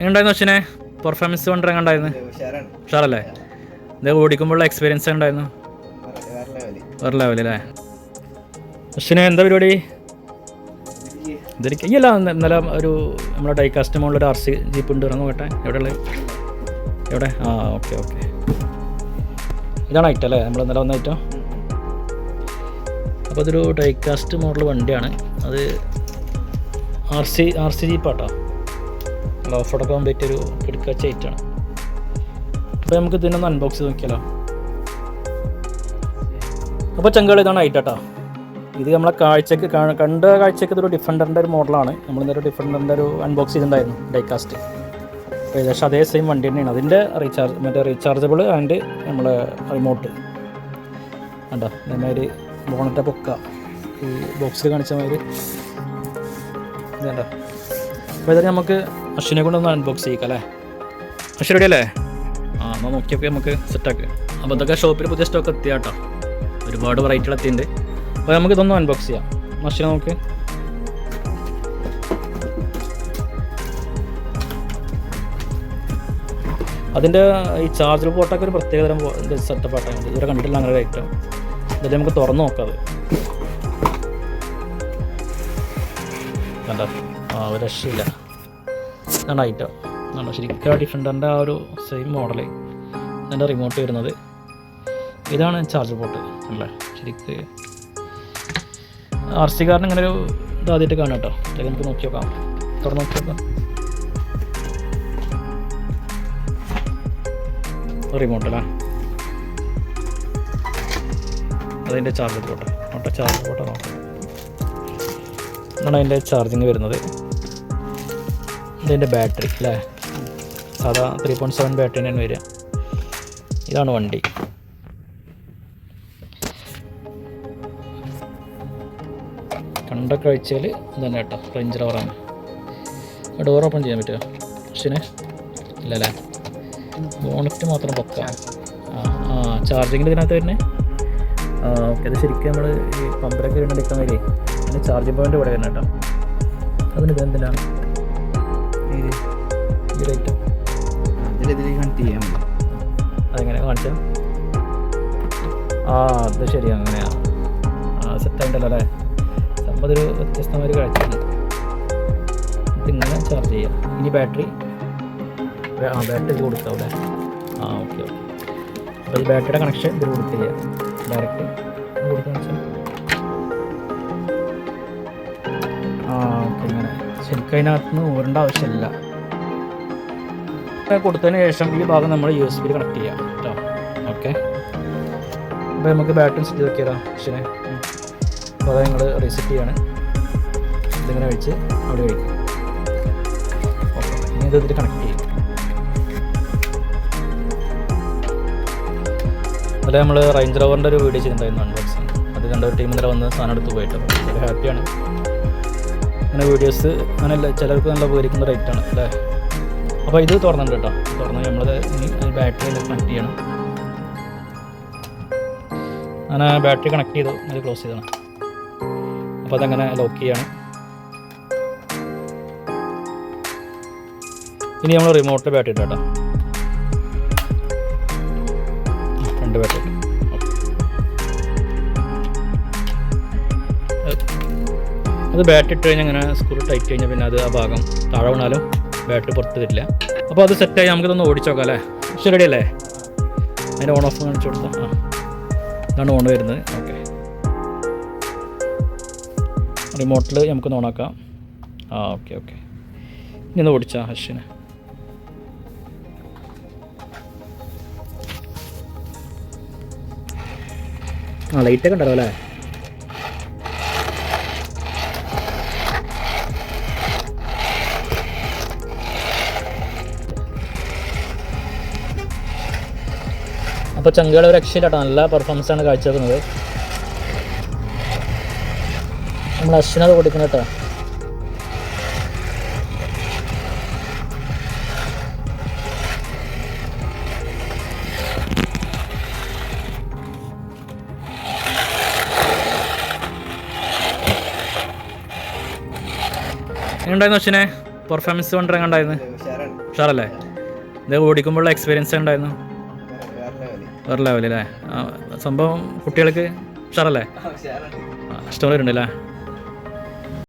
എങ്ങനെയുണ്ടായിരുന്നു അച്ഛനെ പെർഫോമൻസ് കൊണ്ട് എങ്ങനെയുണ്ടായിരുന്നു? ഉഷാറാണ് ഉഷാറല്ലേ? ഇത് ഓടിക്കുമ്പോഴുള്ള എക്സ്പീരിയൻസ് ഉണ്ടായിരുന്നു വേറെ ലെവൽ അല്ലേ അച്ഛനെ എന്താ പരിപാടി? ഇതൊരിക്കൽ അല്ല ഇന്നലെ ഒരു നമ്മുടെ ഡൈകാസ്റ്റ് മോളിൽ ഒരു ആർ സി ജീപ്പ് ഉണ്ട്. ഇറങ്ങും കേട്ടെ. എവിടെയുള്ളത്? എവിടെ? ആ ഓക്കെ ഓക്കെ ഇതാണ് ഐറ്റം അല്ലേ? നമ്മൾ ഇന്നലെ വന്ന ഐറ്റം അപ്പോൾ അതൊരു ഡൈകാസ്റ്റ് മോഡൽ വണ്ടിയാണ്. അത് ആർ സി ആർ സി ജീപ്പാട്ടോ ഓഫ് റോഡൊക്കെ ഒരു പറ്റിയൊരു കിടക്കച്ച ഐറ്റാണ് അപ്പോൾ നമുക്ക് ഇതിനൊന്ന് അൺബോക്സ് ചെയ്ത് നോക്കിയാലോ? അപ്പോൾ ചങ്കൾ ഇതാണ് ഐറ്റാട്ടോ ഇത് നമ്മളെ കാഴ്ചക്ക് കണ്ട കാഴ്ചക്ക് ഇതൊരു ഡിഫൻഡറിന്റെ ഒരു മോഡലാണ് നമ്മൾ ഇന്നൊരു ഡിഫൻഡറിന്റെ ഒരു അൺബോക്സ് ചെയ്തിട്ടുണ്ടായിരുന്നു ഡൈകാസ്റ്റ് അപ്പോൾ ഏകദേശം അതേ സെയിം വണ്ടി തന്നെയാണ്. അതിന്റെ റീചാർജ് മറ്റേ റീചാർജബിൾ ആൻഡ് നമ്മളെ റിമോട്ട് കണ്ടോ? അതേമാതിരി ബോണറ്റ പൊക്ക. ഈ ബോക്സിൽ കാണിച്ച മാതിരി. അപ്പോൾ ഇതൊക്കെ നമുക്ക് അശ്വിനെ കൊണ്ടൊന്ന് അൺബോക്സ് ചെയ്യിക്കാം അല്ലേ അശ്വിൻ റെഡി അല്ലേ? ആ എന്നാൽ നോക്കിയപ്പോൾ നമുക്ക് സെറ്റാക്കുക അപ്പോൾ ഇതൊക്കെ ഷോപ്പിൽ പുതിയ സ്റ്റോക്ക് എത്തിയ കേട്ടോ ഒരുപാട് വെറൈറ്റികൾ എത്തിയിട്ടുണ്ട് അപ്പോൾ നമുക്ക് ഇതൊന്ന് അൺബോക്സ് ചെയ്യാം. അശ്വിനെ നമുക്ക് അതിന്റെ ഈ ചാർജർ പോട്ടൊക്കെ ഒരു പ്രത്യേകതരം സെറ്റപ്പ് ആട്ടാണ് ഇതുവരെ കണ്ടിട്ടില്ല അങ്ങനെ ഒരു ഐറ്റം ഇതിൽ നമുക്ക് തുറന്ന് നോക്കാം അത്. കണ്ടോ? ആ ഒരു രക്ഷയില്ല. ഇതാണ് ഐറ്റം ഇതാണ് ശരിക്കും ആ ഡിഫൻഡറിന്റെ ആ ഒരു സെയിം മോഡൽ ഇതിന്റെ റിമോട്ട് വരുന്നത്. ഇതാണ് ചാർജർ പോർട്ട് അല്ലേ? ശരിക്ക് ആർ സി കാരൻ ഇങ്ങനെ ഒരു ഇതാദ്യമായിട്ട് കാണാം കേട്ടോ. അതൊക്കെ നമുക്ക് നോക്കി നോക്കാം. തുറന്ന് നോക്കി നോക്കാം. റിമോട്ട് അല്ലേ? അതിന്റെ ചാർജർ പോട്ടെ നോട്ടെ ചാർജർ പോട്ടെ നോക്കാം അതിന്റെ ചാർജിങ് വരുന്നത്. ഇതിന്റെ ബാറ്ററി അല്ലേ? സാധാ ത്രീ പോയിന്റ് സെവൻ ബാറ്ററി തന്നെയാണ് വരിക. ഇതാണ് വണ്ടി. കണ്ട കാഴ്ചയിൽ ഇതന്നെ കേട്ടോ റേഞ്ച് റവറാണ് ഡോർ ഓപ്പൺ ചെയ്യാൻ പറ്റുമോ പക്ഷേ ഇല്ലല്ലേ? ബോണറ്റ് മാത്രം പൊക്ക. ആ ചാർജിങ്ങിന്റെ ഇതിനകത്ത് തന്നെ ആ ഓക്കെ അത് ശരിക്കും നമ്മൾ ഈ പമ്പറൊക്കെ ഇടുന്ന എടുക്കാൻ വരെ അതിന് ചാർജിങ് പോയിന്റ് ഇവിടെ വരുന്ന കേട്ടോ. അതിന് ഇത് അതെങ്ങനെ കാണിച്ചാൽ ആ അത് ശരി അങ്ങനെയാ. ആ സെറ്റായിട്ടല്ലോ അല്ലേ? അതൊരു വ്യത്യസ്തമായ കാഴ്ചയാണ് ഇതിങ്ങനെ ചാർജ് ചെയ്യാം. ഇനി ബാറ്ററി ആ ബാറ്ററി ഇത് കൊടുക്കാം അവിടെ ആ ഓക്കെ ഓക്കെ അപ്പോൾ ഈ ബാറ്ററിയുടെ കണക്ഷൻ ഇതിൽ കൊടുത്തില്ല. ഡയറക്റ്റ് കൊടുക്കാന്ന് വെച്ചാൽ ശരിക്കും അതിനകത്ത് നിന്ന് ഊരേണ്ട ആവശ്യമില്ല. കൊടുത്തതിന് ശേഷം ഈ ഭാഗം നമ്മൾ യു എസ് ബിയിൽ കണക്ട് ചെയ്യാം കേട്ടോ ഓക്കെ അപ്പോൾ നമുക്ക് ബാറ്ററി സെറ്റ് ചെയ്തൊക്കെയാ പക്ഷേ അപ്പോൾ അത് നിങ്ങൾ റീസെറ്റ് ചെയ്യാണ്. ഇതിങ്ങനെ വെച്ച് അവിടെ കഴിക്കും ഓക്കെ ഇനി ഇത് ഇതിൽ കണക്ട് ചെയ്യും. അല്ല നമ്മൾ റേഞ്ച് റോവറിന്റെ ഒരു വീഡിയോ ചെയ്തിട്ടുണ്ടായിരുന്നു അൺബോക്സിങ് അത് കണ്ട ഒരു ടീം ഇന്നലെ വന്ന് സാധനം എടുത്ത് പോയിട്ട്. ഹാപ്പിയാണ് അങ്ങനെ വീഡിയോസ് അങ്ങനെ ചിലർക്ക് നല്ല ഉപകരിക്കുന്ന റേറ്റാണ് അല്ലേ? അപ്പോൾ ഇത് തുറന്നുണ്ട് കേട്ടോ. തുറന്ന് നമ്മളത് ഇനി ബാറ്ററി കണക്ട് ചെയ്യണം. അങ്ങനെ ബാറ്ററി കണക്ട് ചെയ്തു അത് ക്ലോസ് ചെയ്തതാണ്. അപ്പോൾ അതങ്ങനെ ലോക്ക് ചെയ്യണം. ഇനി നമ്മൾ റിമോട്ടിൽ ബാറ്ററി ഇട്ടോ രണ്ട് ബാറ്ററി അത് ബാറ്റ് ഇട്ട് കഴിഞ്ഞാൽ അങ്ങനെ സ്ക്രൂ ടൈറ്റ് കഴിഞ്ഞാൽ പിന്നെ അത് ആ ഭാഗം താഴെ വീണാലും ബാറ്റ് പുറത്ത് വരില്ല. അപ്പോൾ അത് സെറ്റായി നമുക്കിതൊന്ന് ഓടിച്ച് നോക്കാം അല്ലേ? ശരി റെഡി അല്ലേ? അതിന്റെ ഓൺ ഓഫ് കാണിച്ചു കൊടുത്താൽ ആ. ഇതാണ് ഓൺ വരുന്നത്. ഓക്കെ റിമോട്ടിൽ നമുക്കൊന്ന് ഓണാക്കാം ആ ഓക്കെ ഓക്കെ ഇനി ഒന്ന് ഓടിച്ചാൽ ഹർഷിനെ. ആ ലൈറ്റൊക്കെ ഉണ്ടല്ലോ അല്ലേ? അപ്പോൾ ചങ്കുകൾ ഒരു രക്ഷയില്ലാട്ടോ നല്ല പെർഫോമൻസ് ആണ് കാഴ്ചവെക്കുന്നത്. നമ്മൾ അശ്വിനത് കൊടുക്കണം കേട്ടോ എങ്ങനെയുണ്ടായിരുന്നു അശ്വിനെ? പെർഫോമൻസ് കൊണ്ടിറങ്ങണ്ടായിരുന്നു? ഉഷാറല്ലേ? ഇത് ഓടിക്കുമ്പോഴുള്ള എക്സ്പീരിയൻസ് ഉണ്ടായിരുന്നു വേറെ ലെവലല്ലേ സംഭവം കുട്ടികൾക്ക് ഉഷാറല്ലേ? ഇഷ്ടമുള്ളവരുണ്ടല്ലേ